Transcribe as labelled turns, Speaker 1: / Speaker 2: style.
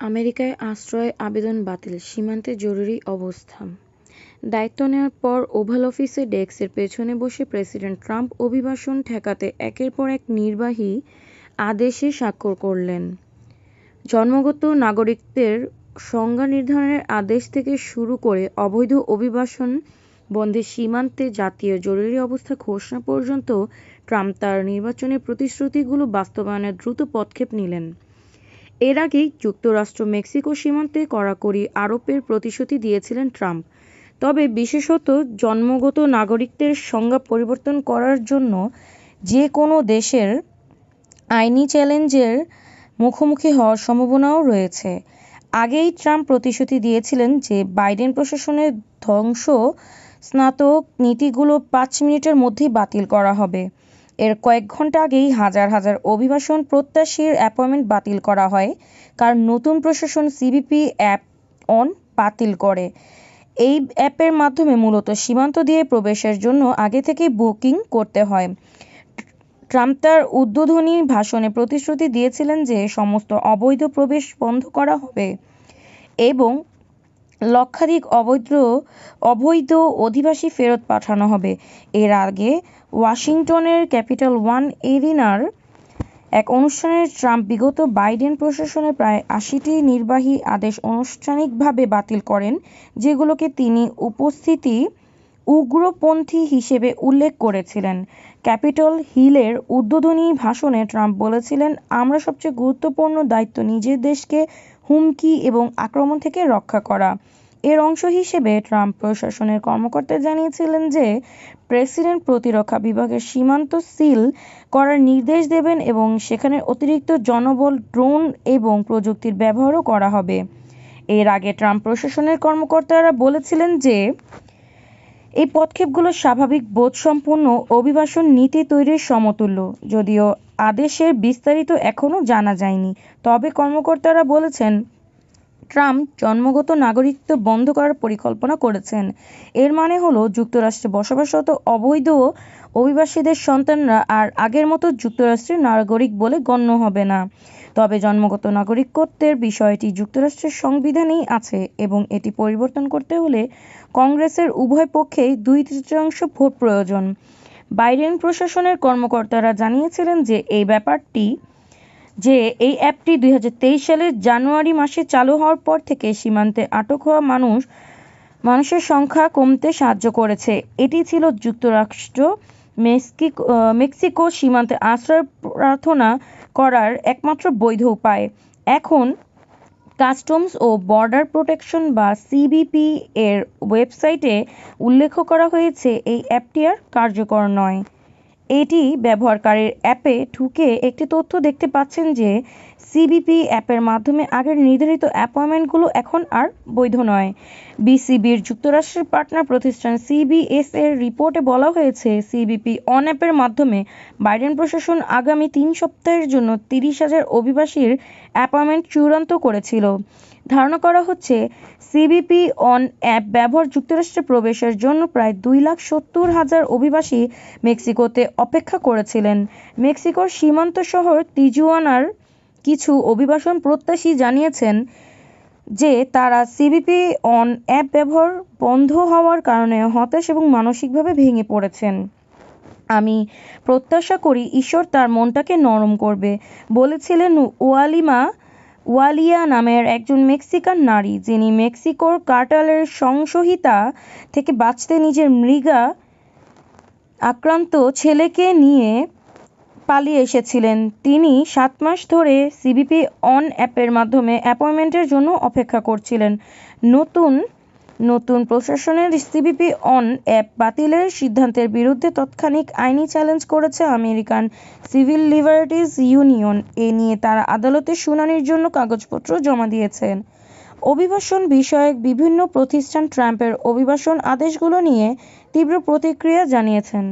Speaker 1: আমেরিকায় আশ্রয় আবেদন বাতিল, সীমান্তে জরুরি অবস্থা দায়িত্ব নেওয়ার পর ওভাল অফিসে ডেস্কের পেছনে বসে প্রেসিডেন্ট ট্রাম্প অভিবাসন ঠেকাতে একের পর এক নির্বাহী আদেশে স্বাক্ষর করলেন। জন্মগত নাগরিকদের সংজ্ঞা নির্ধারণের আদেশ থেকে শুরু করে অবৈধ অভিবাসন বন্ধে সীমান্তে জাতীয় জরুরি অবস্থা ঘোষণা পর্যন্ত ট্রাম্প তার নির্বাচনী প্রতিশ্রুতিগুলো বাস্তবায়নে দ্রুত পদক্ষেপ নিলেন। এর আগেই যুক্তরাষ্ট্র মেক্সিকো সীমান্তে কড়াকড়ি আরোপের প্রতিশ্রুতি দিয়েছিলেন ট্রাম্প। তবে বিশেষত জন্মগত নাগরিকদের সংজ্ঞা পরিবর্তন করার জন্য যে কোনো দেশের আইনি চ্যালেঞ্জের মুখোমুখি হওয়ার সম্ভাবনাও রয়েছে। আগেই ট্রাম্প প্রতিশ্রুতি দিয়েছিলেন যে বাইডেন প্রশাসনের ধ্বংস স্নাতক নীতিগুলো পাঁচ মিনিটের মধ্যেই বাতিল করা হবে। এর কয়েক ঘণ্টা আগেই হাজার হাজার অভিবাসন প্রত্যাশীর অ্যাপয়েন্টমেন্ট বাতিল করা হয় কারণ নতুন প্রশাসন সিবিপি অ্যাপ অন বাতিল করে। এই অ্যাপের মাধ্যমে মূলত সীমান্ত দিয়ে প্রবেশের জন্য আগে থেকেই বুকিং করতে হয়। ট্রাম্প তাঁর উদ্বোধনী ভাষণে প্রতিশ্রুতি দিয়েছিলেন যে সমস্ত অবৈধ প্রবেশ বন্ধ করা হবে এবং লক্ষাধিক অবৈধ অবৈধ অধিবাসী ফেরত পাঠানো হবে। এর আগে ওয়াশিংটনের ক্যাপিটাল ওয়ান এরিনার এক অনুষ্ঠানে ট্রাম্প বিগত বাইডেন প্রশাসনের প্রায় আশিটি নির্বাহী আদেশ আনুষ্ঠানিকভাবে বাতিল করেন যেগুলোকে তিনি উপস্থিতি উগ্রপন্থী হিসেবে উল্লেখ করেছিলেন। ক্যাপিটল হিলের উদ্বোধনী ভাষণে ট্রাম্প বলেছিলেন, আমরা সবচেয়ে গুরুত্বপূর্ণ দায়িত্ব নিজের দেশকে হুমকি এবং আক্রমণ থেকে রক্ষা করা। এর অংশ হিসেবে ট্রাম্প প্রশাসনের কর্মকর্তা জানিয়েছিলেন যে প্রেসিডেন্ট প্রতিরক্ষা বিভাগের সীমান্ত সিল করার নির্দেশ দেবেন এবং সেখানে অতিরিক্ত জনবল, ড্রোন এবং প্রযুক্তির ব্যবহারও করা হবে। এর আগে ট্রাম্প প্রশাসনের কর্মকর্তারা বলেছিলেন যে এই পদক্ষেপগুলো স্বাভাবিক বোধসম্পন্ন অভিবাসন নীতি তৈরির সমতুল্য। যদিও আদেশের বিস্তারিত এখনও জানা যায়নি, তবে কর্মকর্তারা বলেছেন ট্রাম্প জন্মগত নাগরিকত্ব বন্ধ করার পরিকল্পনা করেছেন। এর মানে হলো যুক্তরাষ্ট্রে বসবাসরত অবৈধ অভিবাসীদের সন্তানরা আর আগের মতো যুক্তরাষ্ট্রের নাগরিক বলে গণ্য হবে না। তবে জন্মগত নাগরিকত্বের বিষয়টি যুক্তরাষ্ট্রের সংবিধানেই আছে এবং এটি পরিবর্তন করতে হলে কংগ্রেসের উভয় পক্ষেই দুই তৃতীয়াংশ ভোট প্রয়োজন। বাইডেন প্রশাসনের কর্মকর্তারা জানিয়েছিলেন যে এই ব্যাপারটি, যে এই অ্যাপটি দুই হাজার তেইশ সালের জানুয়ারি মাসে চালু হওয়ার পর থেকে সীমান্তে আটক হওয়া মানুষ, মানুষের সংখ্যা কমতে সাহায্য করেছে। এটি ছিল যুক্তরাষ্ট্র, মেক্সিকো সীমান্তে আশ্রয় প্রার্থনা করার একমাত্র বৈধ উপায়। এখন কাস্টমস ও বর্ডার প্রোটেকশন বা সিবিপি এর ওয়েবসাইটে উল্লেখ করা হয়েছে, এই অ্যাপটি আর কার্যকর নয়। এটি ব্যবহারকারীর অ্যাপে ঢুকে একটি তথ্য দেখতে পাচ্ছেন যে সিবিপি অ্যাপের মাধ্যমে আগের নির্ধারিত অ্যাপয়েন্টমেন্টগুলো এখন আর বৈধ নয়। বিসিবির যুক্তরাষ্ট্রের পার্টনার প্রতিষ্ঠান সিবিএস এর রিপোর্টে বলা হয়েছে, সিবিপি অন অ্যাপের মাধ্যমে বাইডেন প্রশাসন আগামী তিন সপ্তাহের জন্য তিরিশ হাজার অভিবাসীর অ্যাপয়েন্টমেন্ট চূড়ান্ত করেছিল। ধারণা করা হচ্ছে, সিবিপি অন অ্যাপ ব্যবহার যুক্তরাষ্ট্রে প্রবেশের জন্য প্রায় দুই লাখ সত্তর হাজার অভিবাসী মেক্সিকোতে অপেক্ষা করছিলেন। মেক্সিকোর সীমান্ত শহর তিজুয়ানার কিছু অভিবাসন প্রত্যাশী জানিয়েছেন যে তারা সিবিপি অন অ্যাপ ব্যবহার বন্ধ হওয়ার কারণে হতাশ এবং মানসিকভাবে ভেঙে পড়েছেন। আমি প্রত্যাশা করি ঈশ্বর তার মনটাকে নরম করবে, বলেছিলেন ওয়ালিমা ওয়ালিয়া নামের একজন মেক্সিকান নারী, যিনি মেক্সিকোর কার্টালের সংসহিতা থেকে বাঁচতে নিজের মৃগা আক্রান্ত ছেলেকে নিয়ে পালিয়ে এসেছিলেন। তিনি সাত মাস ধরে সিবিপি অন অ্যাপের মাধ্যমে অ্যাপয়েন্টমেন্টের জন্য অপেক্ষা করছিলেন। নতুন নতুন প্রশাসনের সিবিপি অন অ্যাপ বাতিলের সিদ্ধান্তের বিরুদ্ধে তৎক্ষণিক আইনি চ্যালেঞ্জ করেছে আমেরিকান সিভিল লিবার্টিজ ইউনিয়ন। এ নিয়ে তারা আদালতে শুনানির জন্য কাগজপত্র জমা দিয়েছেন। অভিবাসন বিষয়ক বিভিন্ন প্রতিষ্ঠান ট্রাম্পের অভিবাসন আদেশগুলো নিয়ে তীব্র প্রতিক্রিয়া জানিয়েছেন।